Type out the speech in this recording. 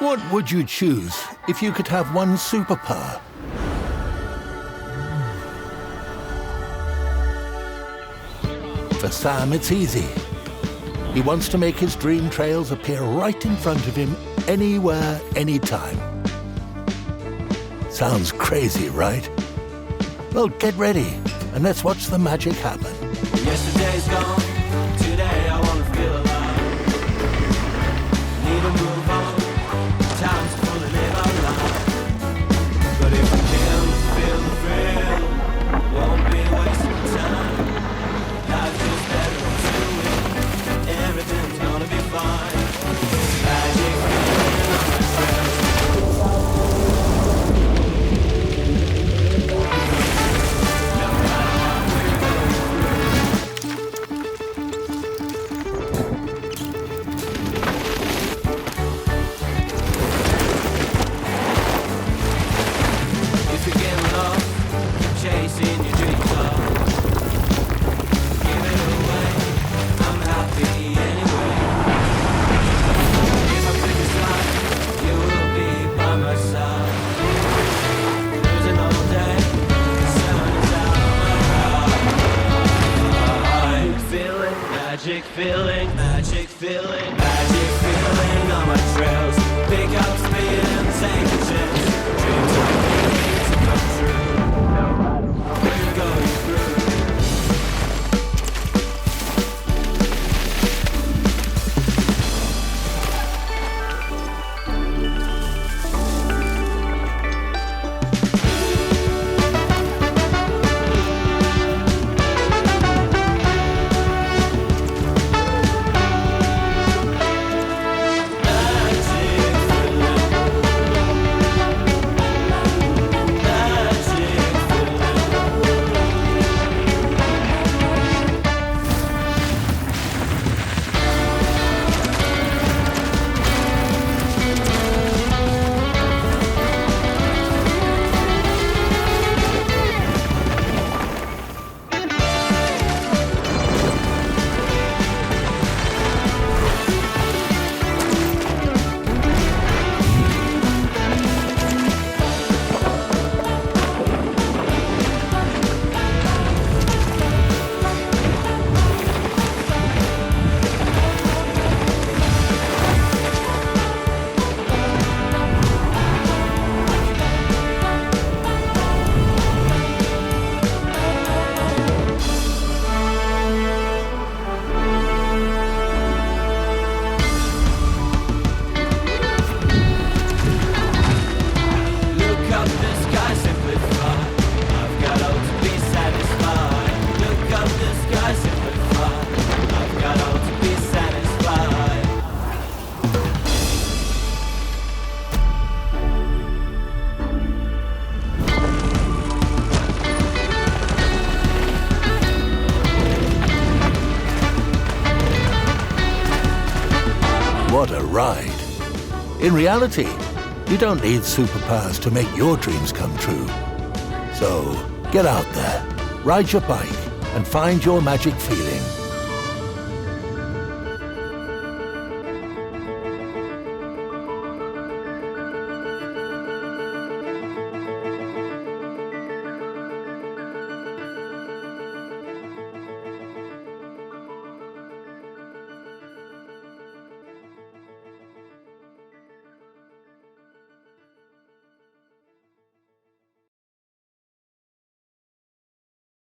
What would you choose if you could have one superpower? For Sam, it's easy. He wants to make his dream trails appear right in front of him, anywhere, anytime. Sounds crazy, right? Well, get ready and let's watch the magic happen. Yesterday's gone, magic feeling, magic feeling, magic feeling on my trails. Pick up A ride! In reality, you don't need superpowers to make your dreams come true. So, get out there, ride your bike, and find your magic feeling.